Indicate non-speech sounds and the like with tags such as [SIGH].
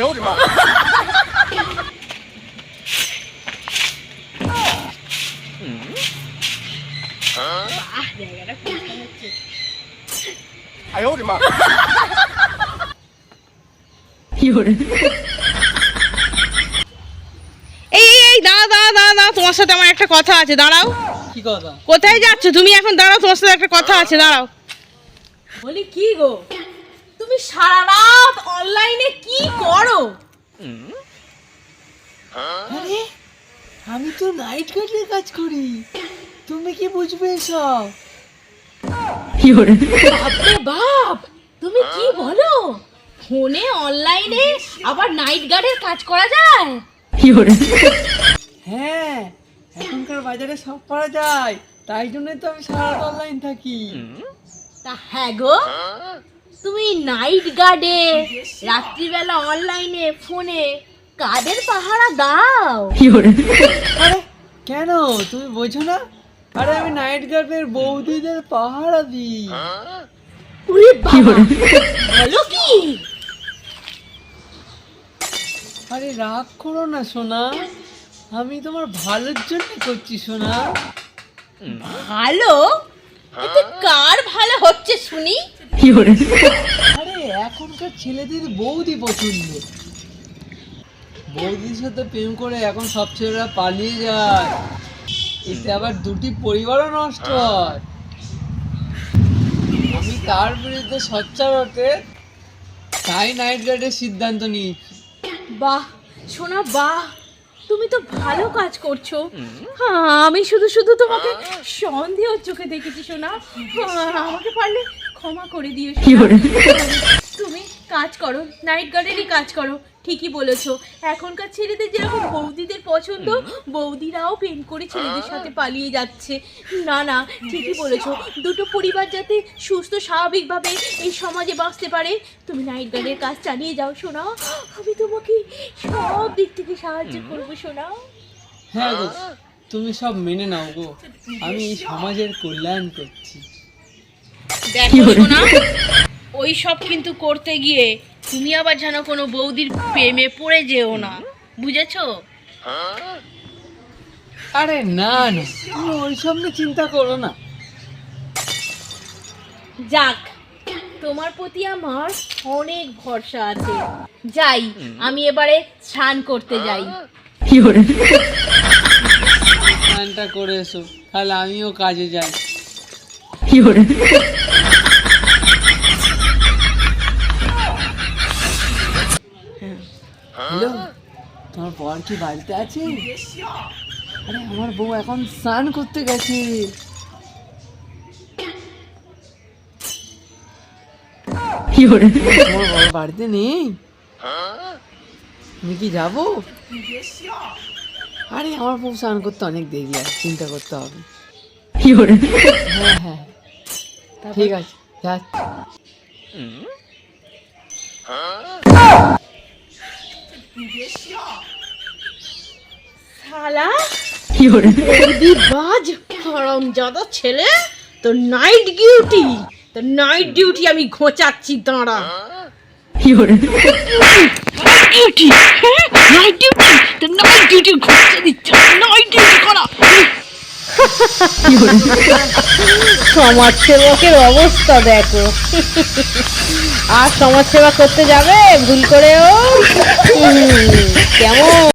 呦我的妈！ আহ জায়গাটা পরিষ্কার হচ্ছে 哎呦我的妈！ এই এই এই দাঁড়া দাঁড়া দাঁড়া দাঁড়া তোমার সাথে আমার একটা কথা আছে দাঁড়াও কি কথা কোথায় যাচ্ছ তুমি এখন দাঁড়াও তোমার সাথে একটা কথা আছে দাঁড়াও বলি কি গো তুমি সারা রাত অনলাইনে কি করো? আরে আমি তো নাইট গার্ডের কাজ করি। তুমি কি বুঝবে এসব? বাপ তুমি কি বলো? ফোনে অনলাইনে আবার নাইট গার্ডের কাজ করা যায়? হ্যাঁ এখনকার বাজারে সব করা যায়। তাই জন্যই তো আমি সারা অনলাইন থাকি। তা হ্যাঁ গো। তুমি নাইট গার্ডে রাত্রিবেলা অনলাইনে ফোনে কাদের পাহারা দাও? আরে কেন? তুমি বোঝো না? আরে আমি নাইট গার্ডের বৌদিদের পাহারা দিই। উরে বাবা বলো কি? আরে রাগ করো না সোনা। আমি তোমার ভালোর জন্য করছি সোনা। ভালো? এতে কার ভালো হচ্ছে শুনি? আরে এখনকার ছেলেদের বৌদি পছন্দ। বৌদির সাথে প্রেম করে এখন সব ছেলেরা পালিয়ে যায়। এতে আবার দুটি পরিবারও নষ্ট হয়। আমি তার বিরুদ্ধে সোচ্চার হতে তাই নাইট গার্ডের সিদ্ধান্ত নিয়েছি। বাহ শোনা বাহ। তুমি তো ভালো কাজ করছ। হ্যাঁ, আমি শুধু শুধু তোমাকে সন্দেহ চোখে দেখেছি শোনা হ্যাঁ, আমাকে পারলে ক্ষমা করে দিও তুমি কাজ করো নাইট গার্ডেরই কাজ করো ঠিকই বলেছ। এখনকার ছেলেদের যেরকম বৌদিদের পছন্দ বৌদিরাও প্রেম করে ছেলেদের সাথে পালিয়ে যাচ্ছে। না না ঠিকই বলেছ। দুটো পরিবার যাতে সুস্থ স্বাভাবিকভাবে এই সমাজে বাঁচতে পারে তুমি নাইট গার্ডের কাজ চালিয়ে যাও শোনা। আমি তোমাকে সব দিক থেকে সাহায্য করব শোনা। হ্যাঁ গো তুমি সব মেনে নাও গো। আমি এই সমাজের কল্যাণ করছি। দেখো ওই সব কিন্তু করতে গিয়ে তুমি আবার যেন কোনো বৌদির প্রেমে পড়ে যেও না। বুঝেছ? আরে না না। তুমি ওইসব নিয়ে চিন্তা করো না। যাক তোমার প্রতি আমার অনেক ভরসা আছে। যাই আমি এবারে স্নান করতে যাই। স্নানটা করে এসো তাহলে আমিও কাজে যাই। হ্যালো তোমার বর কি বাড়িতে আছে? আরে আমার বউ এখন স্নান করতে গেছে। তোমার বর বাড়িতে নেই? তুমি কি যাব? আরে আমার বউ স্নান করতে অনেক দেরি আছে চিন্তা করতে হবে। হ্যাঁ হ্যাঁ। ঠিক আছে শালা বাজ? হারাম জাদা ছেলে তো নাইট ডিউটি তো নাইট ডিউটি আমি ঘোচাচ্ছি দাঁড়া। ডিউটি নাইট ডিউটি তো নাইট ডিউটি ঘুরতে দিচ্ছে নাইট ডিউটি করা। [LAUGHS] সমাজসেবকের অবস্থা দেখো। আর সমাজসেবা করতে যাবে? ভুল করেও? কেমন?